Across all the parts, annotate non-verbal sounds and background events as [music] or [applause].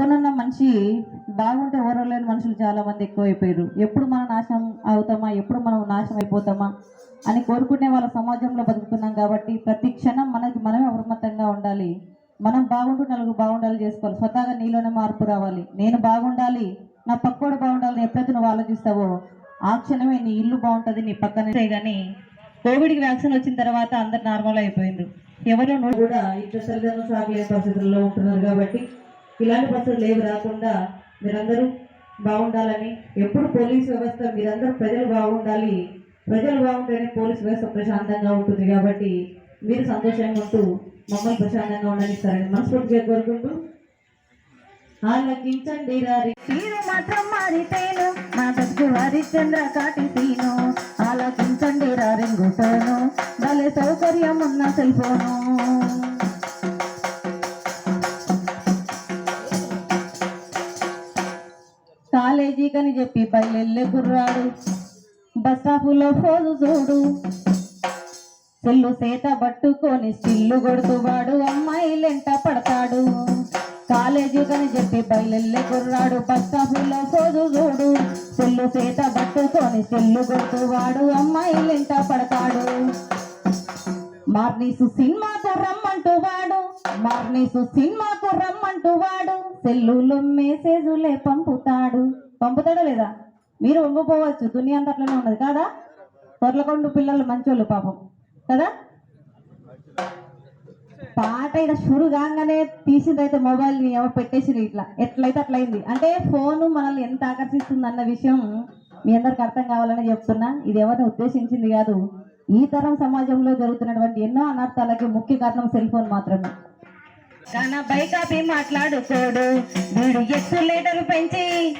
పక్కనున్న మనిషి బాగుంటే ఎవరో లేని మనుషులు చాలా మంది ఎక్కువైపోయారు. ఎప్పుడు మనం నాశనం అవుతామా? ఎప్పుడు మనం నాశనం అయిపోతామా? అని కోరుకునే వాళ్ళ సమాజంలో బతుకుతున్నాం కాబట్టి ప్రతి క్షణం మనకి మనమే అప్రమత్తంగా ఉండాలి. మనం బాగుంటూ నలుగురు బాగుండాలి చేసుకోవాలి. స్వతహాగా నీలోనే మార్పు రావాలి. నేను బాగుండాలి నా పక్కోడు బాగుండాలని ఎప్పుడైతే నువ్వు ఆలోచిస్తావో ఆ క్షణమే నీ ఇల్లు బాగుంటుంది నీ పక్కనే కానీ కోవిడ్కి వ్యాక్సిన్ వచ్చిన తర్వాత అందరు నార్మల్ అయిపోయింది ఎవరు కూడా ఇద్దరు పరిస్థితుల్లో ఉంటున్నారు కాబట్టి ఇలాంటి పరిస్థితులు ఏవి రాకుండా మీరందరూ బాగుండాలని ఎప్పుడు పోలీస్ వ్యవస్థ మీరందరూ ప్రజలు బాగుండాలి ప్రజలు బాగుంటేనే పోలీస్ వ్యవస్థ ప్రశాంతంగా ఉంటుంది కాబట్టి మీరు సంతోషంగా ఉంటూ మమ్మల్ని ప్రశాంతంగా ఉండనిస్తారని మనస్ఫూర్తిగా కోరుకుంటూ ఆలకించండి రారి తీరు మాత్రం మారితేను మా బతుకు హరిశ్చంద్ర కాటి తీను ఆలకించండి రారింగుతోను భలే సౌకర్యం ఉన్న సెల్ ఫోను కాలేజీకని చెప్పి బయలెళ్ళే కుర్రాడు. బస్ స్టాప్లో ఫోజు చూడు. సెల్లు సేత పట్టుకొని స్టిల్లు కొడుతువాడు. అమ్మాయిలెంట పడతాడు. కాలేజీ కని చెప్పి బయలెళ్ళే కుర్రాడు. బస్ స్టాపులో ఫోజు చూడు. సెల్లు సేత పట్టుకొని స్టిల్లు కొడుతువాడు. అమ్మాయిలెంట పడతాడు. మార్నీసు సినిమాకు రమ్మంటూ వాడు మార్నీసు సినిమాకు రమ్మంటూ వాడు సెల్లులో మెసేజులే పంపుతాడు. పంపుతాడా లేదా? మీరు పంపుకోవచ్చు దునియా అంతా అట్లనే ఉన్నది. కాదా? పొరలకొండు పిల్లలు మంచోళ్ళు పాపం. కదా? పాట ఇక్కడ షురు కాగానే తీసిందైతే మొబైల్ని ఎవరు పెట్టేసింది ఇట్లా. ఎట్లయితే అట్లయింది. అంటే ఫోను మనల్ని ఎంత ఆకర్షిస్తుంది అన్న విషయం మీ అందరికి అర్థం కావాలని చెప్తున్నా. ఇది ఎవరిని ఉద్దేశించింది కాదు. ఈ తరం సమాజంలో జరుగుతున్నటువంటి ఎన్నో అనర్థాలకి ముఖ్య కారణం సెల్ ఫోన్ మాత్రమే. తన బైకాపి మాట్లాడుకోడు. వీడు ఎక్సులేటర్ పెంచి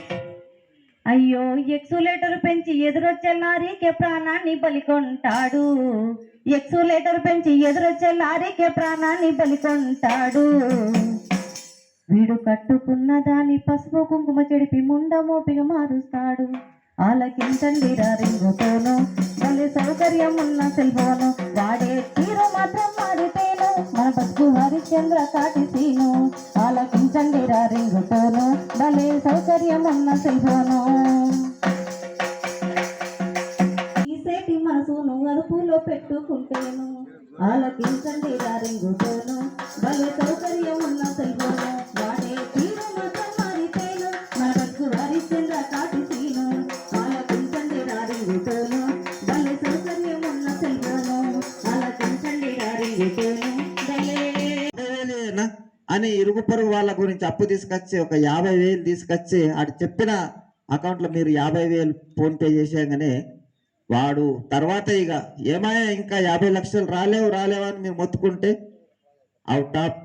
అయ్యో ఎక్సులేటర్ పెంచి ఎదురొచ్చే లారీకే ప్రాణాన్ని బలికొంటాడు. ఎక్సులేటర్ పెంచి ఎదురొచ్చే లారీకే ప్రాణాన్ని బలికొంటాడు. వీడు కట్టుకున్న దాని పసుపు కుంకుమ చెడిపి ముండ మోపిగా మారుస్తాడు. ఆలకించండి రింగుతోను మళ్ళీ సౌకర్యం ఉన్న సెల్ఫోను. వాడే తీరు మాత్రం మన బతుకు హరిశ్చంద్ర కాటి సీను ఆలకించండి రింగుతోను భలే సౌకర్యం ఉన్న సెల్ఫోను ఈసేటి మనసును అదుపులో పెట్టుకుంటేను. ఆలకించండి రింగుతోను భలే సౌకర్యం ఉన్న సెల్ఫోను వాడే తీరు మాత్రం మారితేను నా బతుకు హరిశ్చంద్ర సాటి కానీ ఇరుగు పొరుగు వాళ్ళ గురించి అప్పు తీసుకొచ్చి ఒక యాభై వేలు తీసుకొచ్చి ఆడు చెప్పిన అకౌంట్లో మీరు యాభై వేలు ఫోన్పే చేసేయగానే వాడు తర్వాత ఇక ఏమాయా ఇంకా యాభై లక్షలు రాలేవు రాలేవు అని మీరు మొత్తుకుంటే అవుట్ ఆఫ్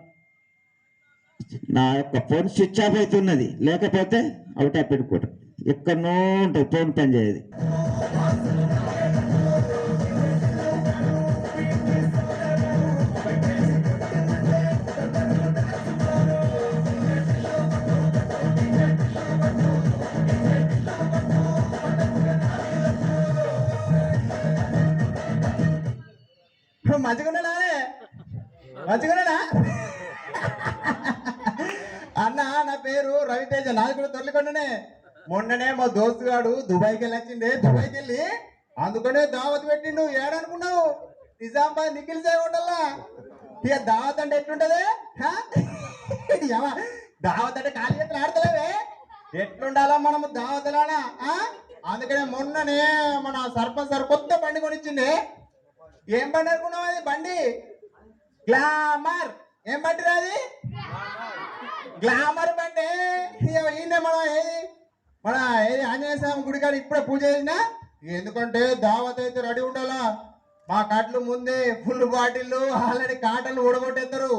నా యొక్క ఫోన్ స్విచ్ ఆఫ్ అవుతున్నది. లేకపోతే అవుట్ ఆఫ్ పెట్టుకోవటం ఎక్కడనో ఉంటుంది ఫోన్ పని చేయదు లేకుండానే మొన్ననే మా దోస్తు గాడు దుబాయ్కి వెళ్ళి వచ్చిండే దుబాయ్కి వెళ్ళి అందుకనే దావత్ పెట్టిండు. ఏడనుకున్నావు? నిజామాబాద్ నిఖిల్ సాయి హోటల్లా? ఇక దావత్ అంటే ఎట్లుంటది? దావత్ అంటే ఖాళీ చేతులు ఆడతలేవే? ఎట్లుండాలా మనము దావతలానా ఆ? అందుకనే మొన్ననే మన సర్పంచ్ సార్ కొత్త బండి కొనిచ్చిండే. ఏం బండి అనుకున్నావు అది? బండి? గ్లామర్. ఏం బండి రాది గ్లామర్ బండి ఈయన మన మన ఏది ఆంజనేయ స్వామి గుడి కాడ ఇప్పుడే పూజ చేసినా. ఎందుకంటే దావత్ అయితే రెడీ ఉండాలా. మా కట్లు ముందే ఫుల్ బాటిల్లు ఆల్రెడీ కాటలు ఊడగొట్టేస్తారు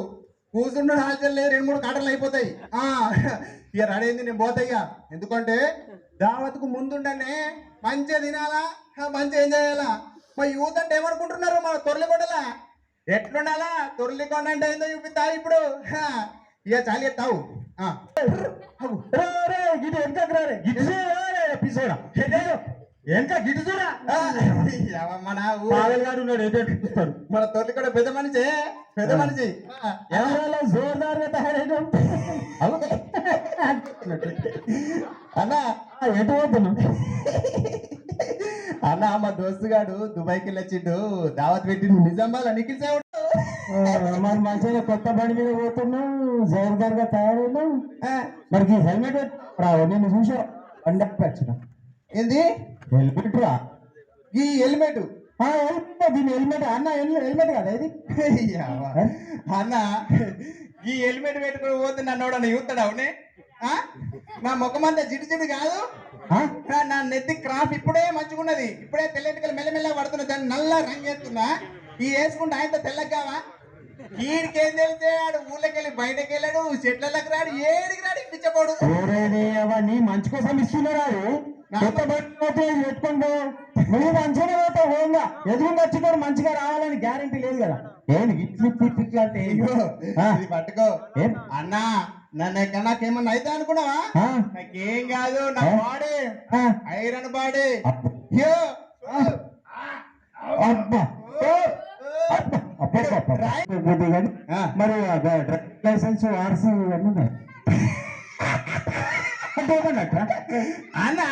కూర్చుండు హాల్చల్ రెండు మూడు కాటలు అయిపోతాయి. ఆ ఇక రెడీ అయింది నేను పోతాయ్యా ఇక. ఎందుకంటే దావత్కు ముందుండనే మంచిగా తినాలా మంచిగా ఎంజాయ్ చేయాలా. మా యూత్ అంటే ఏమనుకుంటున్నారు? మన తొరలికొండలా. ఎట్లుండాలా? తొరలికొండ అంటే ఏందో చూపిస్తా ఇప్పుడు. ఇక చాలి ఎత్తావు. గిటి వెనక ఎపిసోడ్ వెనక గిటి చూడా మన పాగల్ గారు ఉన్నాడు మన తొరలికొండ పెద్ద మనిషి పెద్ద మనిషి. ఎవరో జోర్దార్గా తయారైన అన్న. ఎటు మా దోస్తు గాడు దుబాయ్కి వెళ్ళొచ్చిండు. దావత్ పెట్టిండు. నిజామాబాద్ నిఖిల్ మరి మంచిగా కొత్త బండి మీద పోతున్నావు? జోరుదార్గా తయారైనావు మరి ఈ హెల్మెట్ రావు నేను చూసా. వచ్చిన ఏంది? హెల్మెట్ రా. ఈ హెల్మెట్? దీని హెల్మెట్ అన్న హెల్- హెల్మెట్ కదా ఇది? అన్న ఈ హెల్మెట్ పెట్టుకుని పోతే నన్ను ఎవడన్నా చూస్తాడు అవునే? నా ముఖం అంతా జిడి జిడి కాదు? నా- నా నెత్తి క్రాఫ్ ఇప్పుడే మంచిగున్నది ఇప్పుడే తెల్లటికలు మెల్లమెల్ల పడుతున్నా దాన్ని నల్ల రంగు వేస్తున్నా. ఈ వేసుకుంటే ఆయనతో తెల్లగావా ఈడికి ఏం తెలిసే ఆడు ఊళ్ళకి వెళ్ళి బయటకు వెళ్ళాడు చెట్లకి రాడు ఏడికి రాడు ఇప్పించబోడు అవన్నీ మంచి కోసం ఇస్తున్నారు కొత్త బండి పోతే ఇది పెట్టుకొని పో. నువ్వు మంచిగా పోతావు హోంగా ఎదురుగా వచ్చినోడు మంచిగా రావాలని గ్యారంటీ లేదు కదా. ఏంది? ఇట్లు ఇట్లు అంటే పట్టుకో. ఏం? అన్నా నన్ను నాకేమన్నా అయితే అనుకున్నావా? నాకేం కాదు నా? బాడీ. Iron body. అబ్బా, అబ్బా, మరి డ్రైవింగ్ లైసెన్స్ ఆర్సీ ఇవన్నీ ఉన్నాయి? అన్నా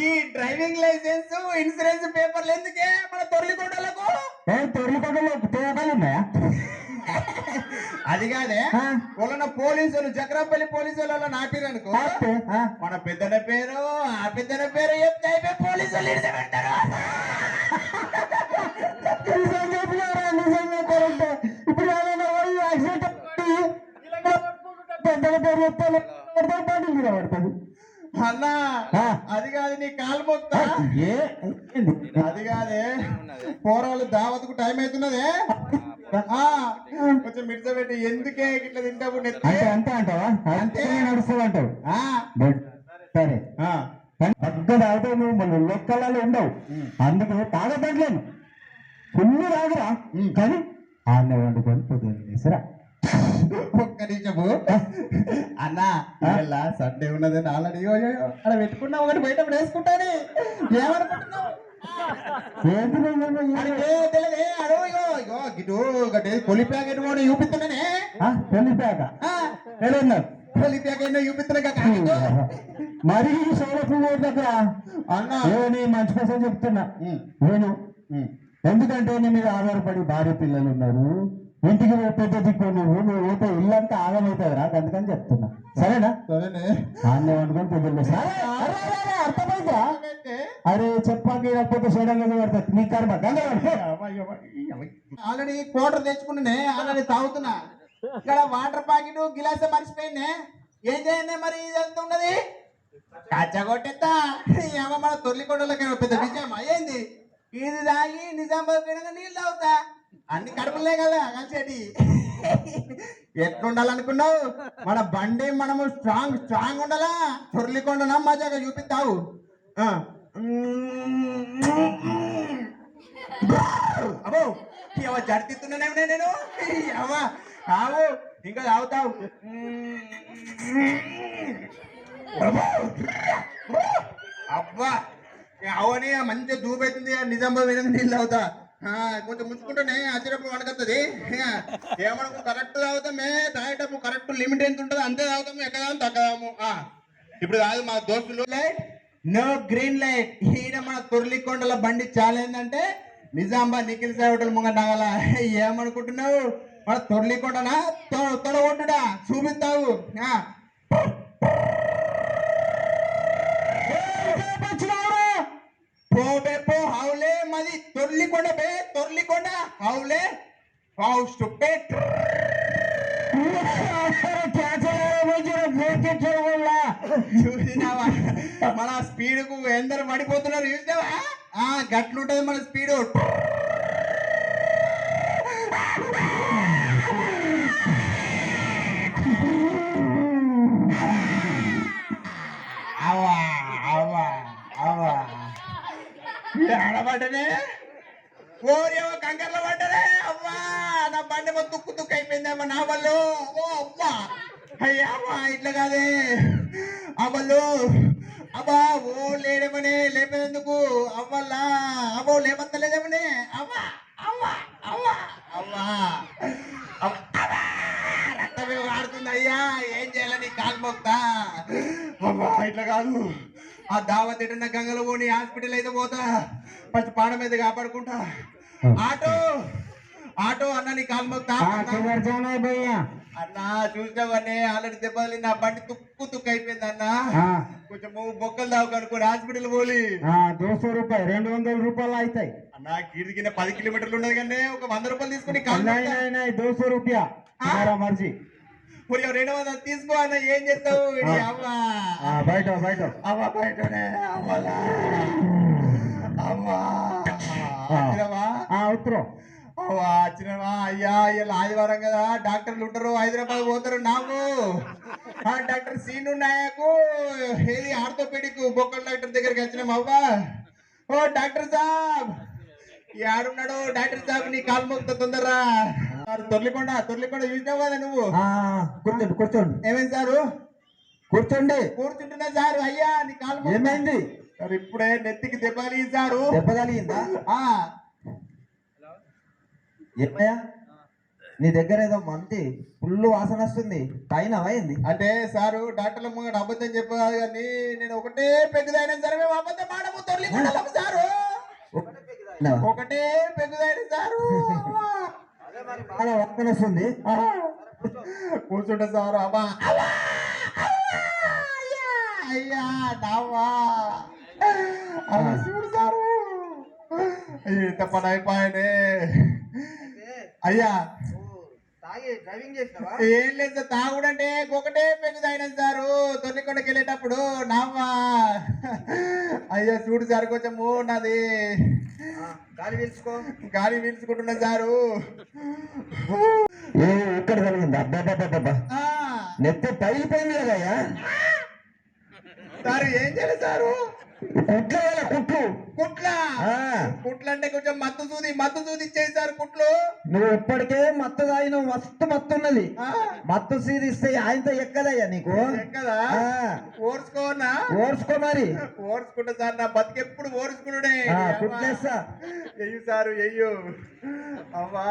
ఈ డ్రైవింగ్ లైసెన్స్ ఇన్సూరెన్స్ పేపర్లు ఎందుకే మన తొర్లికొండలకు? తొర్లికొండలో తేడాలు ఉన్నాయా? [laughs] అది కాదే. వాళ్ళ పోలీసులు జక్రంపల్లి పోలీసు వాళ్ళు నాపిరనుకో. మన పెద్దన పేరు ఆ పెద్దన పేరు చెప్తే పోలీసులు ఇడిచి [laughs] నిజంగా కరెక్టే. ఇప్పుడు ఏమైనా పోయి యాక్సిడెంట్ అయ్యి పెద్దల పేరు చెప్తే పెడతారు, బండి మీద పడుతుంది. అన్నా. అది కాదు నీ కాలు మొక్తా? అది కాదే. పోరాలు దావత్కు టైం అవుతున్నదే. ఆ, కొంచెం మిర్చ పెట్టి ఎందుకే ఇట్లా తింటావు అంటే అంతే అంటావా? అంతే నడుస్తుంది అంటావు. సరే. ఆ. కానీ పెద్ద తాగితే నువ్వు మన లెక్కలలో ఉండవు. అందుకు తాగబడలేను. ఫుల్ తాగురా కానీ ఆన్న వండుకొని పొద్దున్న చేసిరా ఒక్క నిమిషము. అన్నా ఇలా సండే ఉన్నది ఆల్రెడీ అక్కడ పెట్టుకున్నావు ఒకటి బయట వేసుకుంటాని. ఏమనుకుంటున్నావు? కొలి ప్యాకెట్ కూడా చూపిస్తున్నానే. కొలి ప్యాకెట్ చూపిస్తున్నా మరి సోలపు దగ్గర అన్నా. ఏమని మంచి కోసం చెప్తున్నా. నేను. ఎందుకంటే నీ మీద ఆధారపడి భార్య పిల్లలు ఉన్నారు. ఇంటికి పెద్ద దిక్కు నువ్వు నువ్వు పోతే ఇల్లంతా ఆగమవుతుంది రా అందుకని చెప్తున్నా. సరేనా? సరేనే. అరే, అరే, అర్థమైందా? అరే చెప్పాకి లేకపోతే సడన్గా పడుతుంది నీ కర్మ. ఆల్రెడీ క్వార్టర్ తెచ్చుకున్నానే ఆల్రెడీ తాగుతున్నా. ఇక్కడ వాటర్ ప్యాకెట్ గిలాస మర్చిపోయిందే. ఏం చేయండి మరి ఇదంతా ఉన్నది? కచ్చగొట్టేస్తా ఏమో మన తొలికొండలకి పెద్ద విజయం అయ్యింది ఇది తాగి నిజామాబాద్ పోయినాక నీళ్ళు తాగుతా. అన్ని కడుపులే కదా కలిసేటి ఎట్లుండాలనుకున్నావు? మన బండి మనము స్ట్రాంగ్ స్ట్రాంగ్ ఉండాలా? తొర్లికొండనా మజాగా చూపిస్తావు. ఆ. అబ్బో ఎవ జడితిస్తున్నానే నేను? అవ్వా. కావు ఇంకా తాగుతావు. అబ్బా. అవని మంచిగా దూపైతుంది నిజామాబాద్ మీద నీళ్ళు అవుతా ఆ, కొంచెం ముంచుకుంటేనే వచ్చేటప్పుడు వణకత్తది ఏమనుకో కరెక్ట్ తాగుతామే తాగేటప్పుడు కరెక్ట్ లిమిట్ ఎంత ఉంటుంది అంతే తాగుతాము ఎక్కదాము తగ్గదాము. ఆ, ఇప్పుడు కాదు మా దోస్తులు. లైట్ నో గ్రీన్ లైట్ ఈయన మన తొర్లికొండల బండి చాలా ఏంటంటే నిజామాబాద్ నిఖిల్ సాయి హోటల్ ముంగ నాగల ఏమనుకుంటున్నావు? మన తొర్లికొండనా తొడగొట్టుడా? చూపిస్తావు. ఆ. పో బే పో హౌలే మాది తొర్లికొండ బే తొర్లికొండ హౌలే హౌ స్టూపిడ్ చూసినావా? మన స్పీడ్కు ఎందరు పడిపోతున్నారు చూసినావా? ఆ గట్లుంటది మన స్పీడ్. ఆడబడ్డనే? ఓరేమో కంకర్లో పడ్డదే అవ్వా నా బండి తుక్కు తుక్కు అయిపోయిందేమో నా వాళ్ళు ఓ అమ్మా అయ్యా అమ్మా ఇట్లా కాదే. అవ్వలు అబ్బా ఓ లేడమనే లేపేందుకు? అవ్వల్లా అవ్వో లేమంతలేదేమనే అవ్వా అవ్వా అవ్వా అవ్వా. అవ్వా రక్తమే వాడుతుంది అయ్యా. ఏం చేయాలని కాలు మొక్తా? అమ్మా ఇట్లా కాదు. ఆ దావ తిట్టిన గంగలు పోని హాస్పిటల్ అయితే పోతా. ఫస్ట్ పాడ మీద కాపాడుకుంటా. ఆటో ఆటో అన్న నీ కాలు అన్న ఆల్రెడీ దెబ్బలి నా బండి తుక్కు తుక్కు అయిపోయింది అన్న. కొంచెం బొక్కలు దావుకనుకో హాస్పిటల్ పోలి. దోసో రూపాయలు రెండు వందల రూపాయలు అవుతాయి అన్న గిరిగిన పది కిలోమీటర్లు ఉండదు కానీ ఒక వంద రూపాయలు తీసుకుని దోసో రూపాయ. మర్జీ. కొద్దిగా రెండు తీసుకో అన్న ఏం చేస్తావు? బయట బయట. అమ్మ బయటనే అమ్మలా అమ్మా ఉత్తరం. వచ్చినవా అయ్యా ఇలా ఆదివారం కదా. డాక్టర్లు ఉంటారు హైదరాబాద్ పోతారు నాకు. డాక్టర్ సీను నాయకు. ఏది ఆర్థోపెడిక్ బొక్కల డాక్టర్ దగ్గరికి వచ్చినాం అవ్వా. ఓ డాక్టర్ సాబ్. ఆడున్నాడు డాక్టర్ సాబ్ నీ కాలు మొక్త తొందరరా. తొర్లికొండ తొర్లికొండ చూసినావు కదా నువ్వు? కూర్చోండి కూర్చోండి. ఏమైంది సారు? కూర్చోండి. కూర్చుంటున్నా సారు అయ్యా నీ కాలు. ఏమైంది? సార్ ఇప్పుడే నెత్తికి దెబ్బలు సారు. దెబ్బ ఆ. ఏమయ్యా? నీ దగ్గర ఏదో మంది ఫుల్ వాసన వస్తుంది. పైన అయింది అంటే సారు డాక్టర్ల ముంగట అబద్ధం చెప్పారు కానీ నేను ఒకటే పెద్దదైనా సరే మేము అబద్ధం ఆడము తొలికొండలము సారు. ఒకటే పెద్దదైన సారు. బాగా వాసన వస్తుంది. కూర్చుంటా సారు అమ్మా! అయ్యా! నావా చూడు సారు ఇంత పని అయిపోయానే అయ్యా ఏం లేదు సార్ తాగుడంటే ఒకటే పెద్దదైన సారు. తొలికొండకి వెళ్ళేటప్పుడు నావా అయ్యా చూడు సార్ కొంచెము నాది గాలి పీల్చుకో. గాలి పీల్చుకుంటున్నా సారు. ఏ ఇక్కడ కలిగింది అబ్బాబ్బాబ్బా ఆ, నెత్తి పగిలిపోయింది కదయ్యా సారు ఏం చేయాలి సారు? కుట్లు కుట్లు కుట్ల? కుట్లు అంటే కొంచెం మత్తు సూది మత్తు సూది ఇచ్చేయి సార్ కుట్లు. నువ్వు ఇప్పటికే మత్తు తాగిన మస్తు మత్తు ఉన్నది. మత్తు సీది ఇస్తే ఆయనతో ఎక్కదయ్యా నీకు? ఎక్కదా? ఓర్చుకోనా? ఓర్చుకో మరి. ఓర్చుకుంటా సార్ నా బతికెప్పుడు ఓర్చుకున్నాడే ఆ, కుట్లేస్తా. ఎయ్యు సారు ఎయ్యు అమ్మా.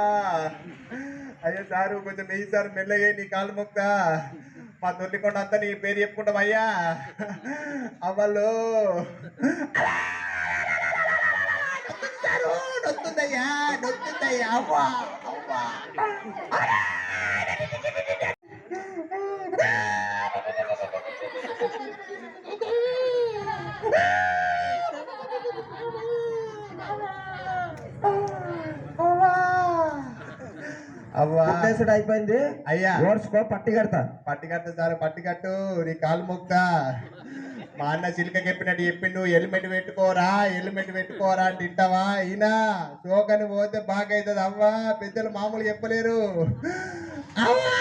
అయ్యో సారు కొంచెం వెయ్యి సారు మెల్లగా నీ కాలు మొక్త. మా తొల్లికొండ అంతా నీ పేరు చెప్పుకుంటాం అయ్యా అవ్వలు. నొత్తుందయ్యా నొత్తుందయ్యా. అవ్వా అవ్వా. కుట్టేసుడు అయిపోయింది. అయ్యా. ఓర్చుకో పట్టి కడతా పట్టి కట్టు సార్ పట్టి కట్టు నీ కాలు మొక్త. మా అన్న చిలుక చెప్పినట్టు చెప్పిండు హెల్మెట్ పెట్టుకోరా హెల్మెట్ పెట్టుకోరా అంటే తింటావా? ఈయన షోకని పోతే బాగా అవుతుంది అవ్వా పెద్దలు మామూలు చెప్పలేరు. అవ్వా,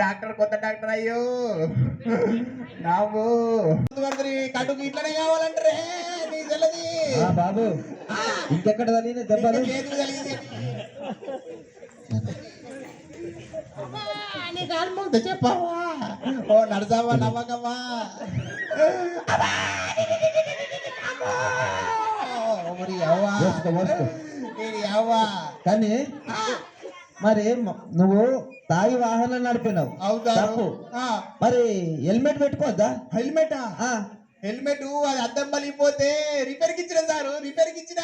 డాక్టర్ కొత్త డాక్టర్ అయ్యో. నావు కడుపు ఇట్లనే కావాలంటే నీ తెల్లది బాబు. ఇంకెక్కడ తగిలిన దెబ్బలు? ముందు చెప్పావా? ఓ నడసావా మరి అవ్వా అవ్వా కానీ మరి నువ్వు తాగి వాహనం నడిపినావు. తప్పు. మరి హెల్మెట్ పెట్టుకోవద్దా? హెల్మెటా? హెల్మెట్ అది అద్దం పలిగిపోతే రిపేర్కి ఇచ్చిన సారు రిపేర్కి ఇచ్చిన.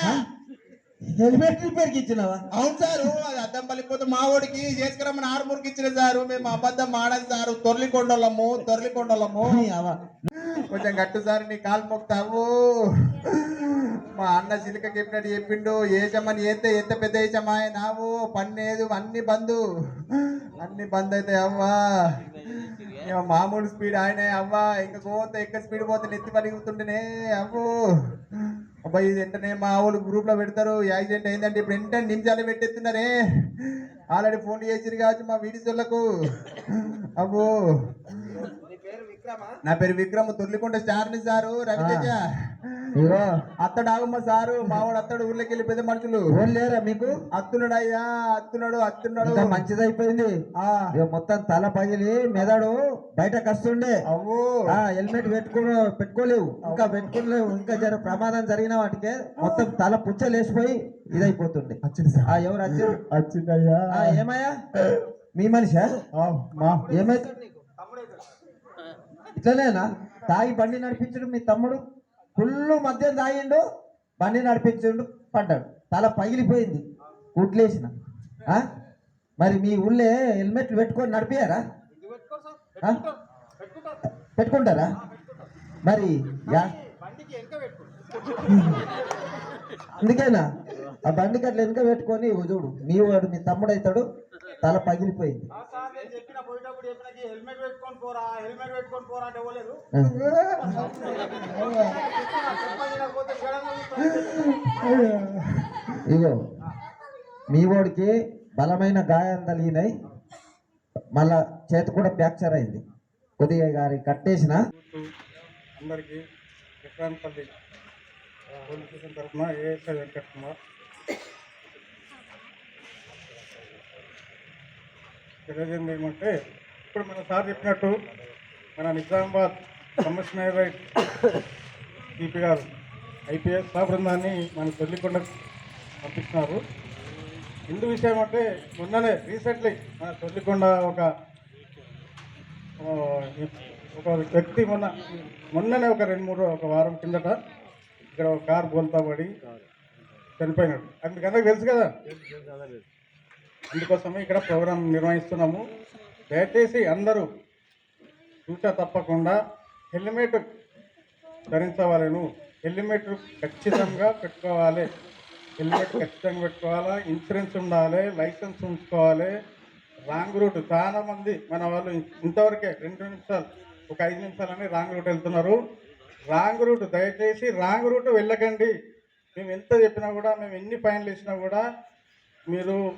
హెల్మెట్ రిపేర్కి ఇచ్చినావా? అవును సారు అది అద్దం పలిగిపోతే మా ఓడికి చేసుకురమ్మని ఆరుమూరుకి ఇచ్చిన సారు. మేము అబద్ధం ఆడదు సారు. తొర్లికొండలము తొర్లికొండలము. కొంచెం గట్టు సార్ నీ కాలు మొక్తావు మా అన్న చిలుక చెప్పినట్టు చెప్పిండు ఏచమ్మని ఏతే ఎంత పెద్ద ఏచమ్మా నావు. పన్నేదు అన్ని బంద్. అన్ని బంద్ అయితే అవ్వా. మామూలు స్పీడ్ ఆయనే అవ్వా ఇంకా పోతే ఎక్క స్పీడ్ పోతే నెత్తి పలిగుతుంటేనే అవ్వు. అబ్బాయి ఇది వెంటనే మా వాళ్ళు గ్రూప్లో పెడతారు. యాక్సిడెంట్ అయిందంటే ఇప్పుడు వెంటనే నిమిషాలు పెట్టేస్తున్నారే. ఆల్రెడీ ఫోన్ చేసిరు కావచ్చు మా వీడియోలకు అబ్బో నా పేరు విక్రమ్ తొర్లికొండ స్టార్ని సారు రవితేజ ఇగో అత్తడు ఆగమ్మ సారు మావాడు అత్తడు ఊర్లోకి వెళ్ళి పెద్ద మనుషులు. లేరా మీకు? అత్తున్నాడు అయ్యా అత్తున్నాడు అత్తున్నాడు ఆ, ఇక మొత్తం తల పగిలి మెదడు బయటకు వస్తుండే అవ్వు. ఆ హెల్మెట్ పెట్టుకో పెట్టుకోలేవు. ఇంకా పెట్టుకోలేవు ఇంకా జర ప్రమాదం జరిగిన వాటికే మొత్తం తల పుచ్చలేసిపోయి ఇదైపోతుండే. వచ్చింది ఎవరు వచ్చారు వచ్చిందయ్యా ఆ, ఏమయ్యా? మీ మనిషా? ఆ, మా. ఏమైతుంది ఇట్లనేనా? తాగి బండి నడిపించడు మీ తమ్ముడు. ఫుల్ మద్యం తాగిండు బండి నడిపించడు పడ్డాడు. తల పగిలిపోయింది. గుడ్లేసిన. మరి మీ ఊళ్ళే హెల్మెట్లు పెట్టుకొని నడిపారా పెట్టుకుంటారా? మరి యా. అందుకేనా? ఆ బండి అట్లా వెనుక పెట్టుకొని చూడు మీ వాడు మీ తమ్ముడు అవుతాడు తల పగిలిపోయింది. హెల్మెట్ పెట్టుకొని పోరా హెల్మెట్ పెట్టుకొని పోరా అంటే ఇవ్వలేదు ఇగో మీ వాడికి బలమైన గాయం తగిలినాయి. మళ్ళా చేతి కూడా ఫ్రాక్చర్ అయింది. కొద్దిగా గారి కట్టేసిన. అందరికీ విక్రాంతపల్లి పోలీస్ స్టేషన్ తరఫున ఏఎస్ఐ వెంకట్ కుమార్ తెలియజేయండి ఏమంటే ఇప్పుడు మన సార్ చెప్పినట్టు మన నిజామాబాద్ కమిషనర్ సిపి గారు ఐపీఎస్ సహ బృందాన్ని మన తొల్లికొండ పంపిస్తున్నారు. ఇందు విషయం అంటే మొన్ననే రీసెంట్లీ మన తొల్లికొండ ఒక ఒక వ్యక్తి మొన్న మొన్ననే ఒక రెండు మూడు ఒక వారం కిందట ఇక్కడ ఒక కార్ బోల్తా పడి చనిపోయినాడు. అది మీకు అందరికి తెలుసు కదా అందుకోసమే ఇక్కడ ప్రోగ్రాం నిర్వహిస్తున్నాము. దయచేసి అందరూ చూసా తప్పకుండా హెల్మెట్ ధరించవాలను. హెల్మెట్ ఖచ్చితంగా పెట్టుకోవాలి. హెల్మెట్ ఖచ్చితంగా పెట్టుకోవాలా. ఇన్సూరెన్స్ ఉండాలి. లైసెన్స్ ఉంచుకోవాలి. Wrong route. చాలామంది మన వాళ్ళు ఇంతవరకే రెండు నిమిషాలు ఒక ఐదు నిమిషాలని రాంగ్ రూట్ వెళ్తున్నారు. రాంగ్ రూట్ దయచేసి రాంగ్ రూట్ వెళ్ళకండి. మేము ఎంత చెప్పినా కూడా మేము ఎన్ని ఫైన్లు ఇచ్చినా కూడా మీరు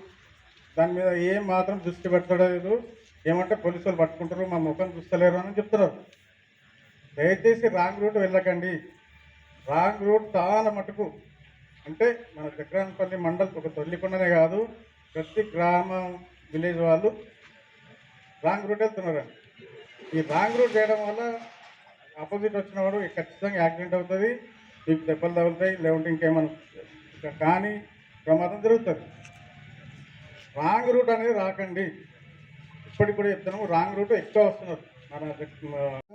దాని మీద ఏం మాత్రం దృష్టి పెట్టలేదు. ఏమంటే పోలీసు వాళ్ళు పట్టుకుంటారు మా ముఖం చూస్తలేరు అని చెప్తున్నారు. దయచేసి రాంగ్ రూట్ వెళ్ళకండి. రాంగ్ రూట్ చాలా మటుకు అంటే మన చక్రాన్పల్లి మండల్ ఒక తొల్లికొండనే కాదు ప్రతి గ్రామం విలేజ్ వాళ్ళు రాంగ్ రూట్ వెళ్తున్నారండి. ఈ రాంగ్ రూట్ చేయడం వల్ల ఆపోజిట్ వచ్చిన వాడు ఖచ్చితంగా యాక్సిడెంట్ అవుతుంది మీకు దెబ్బలు తగులుతాయి లేకుంటే ఇంకేమైనా కానీ ప్రమాదం జరుగుతుంది. రాంగ్ రూట్ అనేది రాకండి. ఇప్పటికి కూడా చెప్తున్నాము రాంగ్ రూట్ ఎక్కువ వస్తున్నారు. మన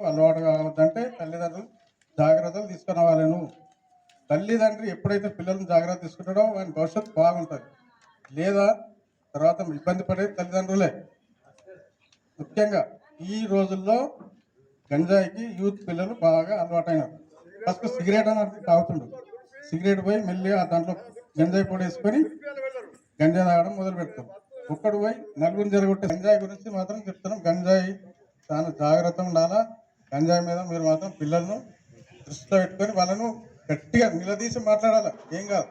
అలవాటు కావద్దంటే తల్లిదండ్రులు జాగ్రత్తలు తీసుకురావాలను తల్లిదండ్రులు ఎప్పుడైతే పిల్లలను జాగ్రత్త తీసుకుంటాడో వాని భవిష్యత్తు బాగుంటుంది. లేదా తర్వాత ఇబ్బంది పడే తల్లిదండ్రులే. ముఖ్యంగా ఈ రోజుల్లో గంజాయికి యూత్ పిల్లలు బాగా అలవాటైనారు. ఫస్ట్ సిగరెట్ అని తాగుతుండు సిగరెట్ పోయి మెల్లిగా దాంట్లో గంజాయి పొడి వేసుకొని గంజాయి తాగడం మొదలు పెడతాం ఒక్కడు పోయి నలుగురిని జరగొట్టే గంజాయి గురించి మాత్రం చెప్తున్నాం. గంజాయి చాలా జాగ్రత్త ఉండాలా? గంజాయి మీద మీరు మాత్రం పిల్లలను దృష్టిలో పెట్టుకొని వాళ్ళను గట్టిగా నిలదీసి మాట్లాడాలి? ఏం కాదు.